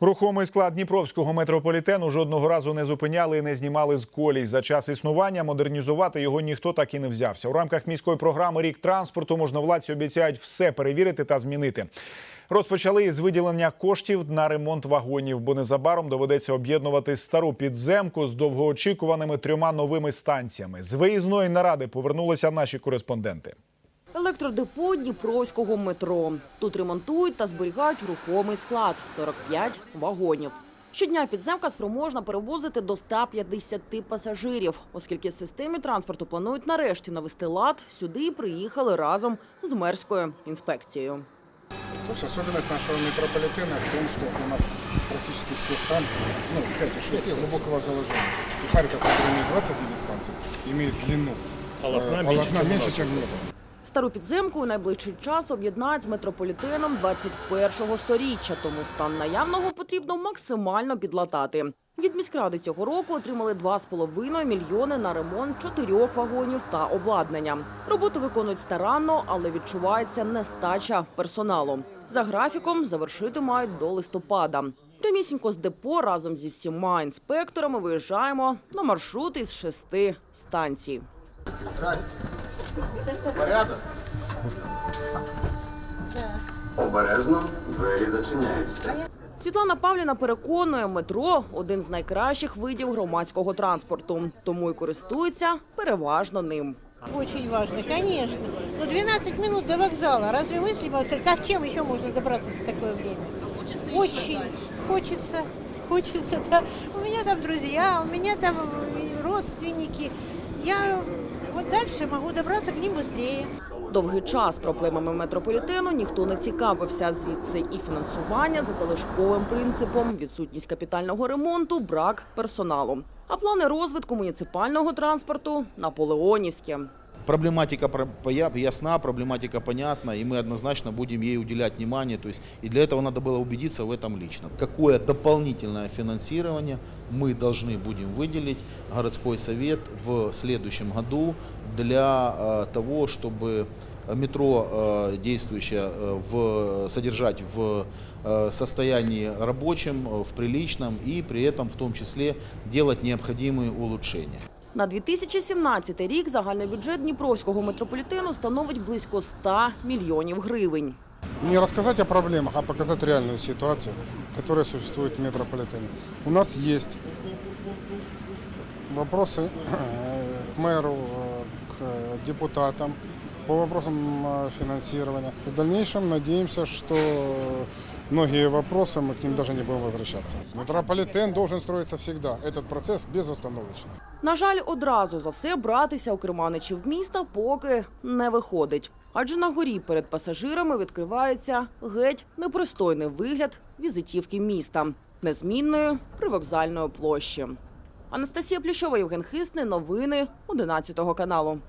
Рухомий склад Дніпровського метрополітену жодного разу не зупиняли і не знімали з колій. За час існування модернізувати його ніхто так і не взявся. У рамках міської програми Рік транспорту можновладці обіцяють все перевірити та змінити. Розпочали із виділення коштів на ремонт вагонів, бо незабаром доведеться об'єднувати стару підземку з довгоочікуваними трьома новими станціями. З виїзної наради повернулися наші кореспонденти. Електродепо Дніпровського метро. Тут ремонтують та зберігають рухомий склад – 45 вагонів. Щодня підземка спроможна перевозити до 150 пасажирів. Оскільки системі транспорту планують нарешті навести лад, сюди приїхали разом з мерською інспекцією. То есть особенность нашего в том, что у нас практически все станции, ну, 5 и 6 глубокого заложения. И Харьков, который имеет 29 станций, имеет длину Полотна меньше, нас. чем небо. Стару підземку у найближчий час об'єднають з метрополітеном 21-го сторіччя, тому стан наявного потрібно максимально підлатати. Від міськради цього року отримали 2,5 мільйони на ремонт чотирьох вагонів та обладнання. Роботу виконують старанно, але відчувається нестача персоналу. За графіком завершити мають до листопада. Прямісінько з депо разом зі всіма інспекторами виїжджаємо на маршрут із шести станцій. Обережно двері зачиняються. Світлана Павліна переконує, метро один з найкращих видів громадського транспорту, тому і користується переважно ним. Очень важно, конечно. Но 12 минут до вокзала. Разве мыслимо, как чем еще можно добраться за такое время? Очень хочется, хочется, да. У меня там друзья, у меня там родственники. Я вот дальше могу добраться к ним быстрее. Довгий час проблемами метрополітену ніхто не цікавився. Звідси і фінансування за залишковим принципом, відсутність капітального ремонту, брак персоналу. А плани розвитку муніципального транспорту наполеонівські. Проблематика ясна, проблематика понятна, и мы однозначно будем ей уделять внимание. То есть, и для этого надо было убедиться в этом лично. Какое дополнительное финансирование мы должны будем выделить городской совет в следующем году для э, того, чтобы метро э, действующее э, в, содержать в состоянии рабочем, в приличном и при этом в том числе делать необходимые улучшения. На 2017 рік загальний бюджет Дніпровського метрополітену становить близько 100 мільйонів гривень. Не рассказать о проблемах, а показать реальную ситуацию, которая существует в метрополитене. У нас есть вопросы э, к мэру, э, к депутатам по вопросам э, финансирования. В дальнейшем надеемся, что многие вопросы мы к ним даже не будем возвращаться. Метрополитен должен строиться всегда. Этот процесс безостановочный. На жаль, одразу за все братися у керманичів міста поки не виходить. Адже на горі перед пасажирами відкривається геть непристойний вигляд візитівки міста незмінної привокзальної площі. Анастасія Плющова, Євген Хисний. Новини 11 каналу.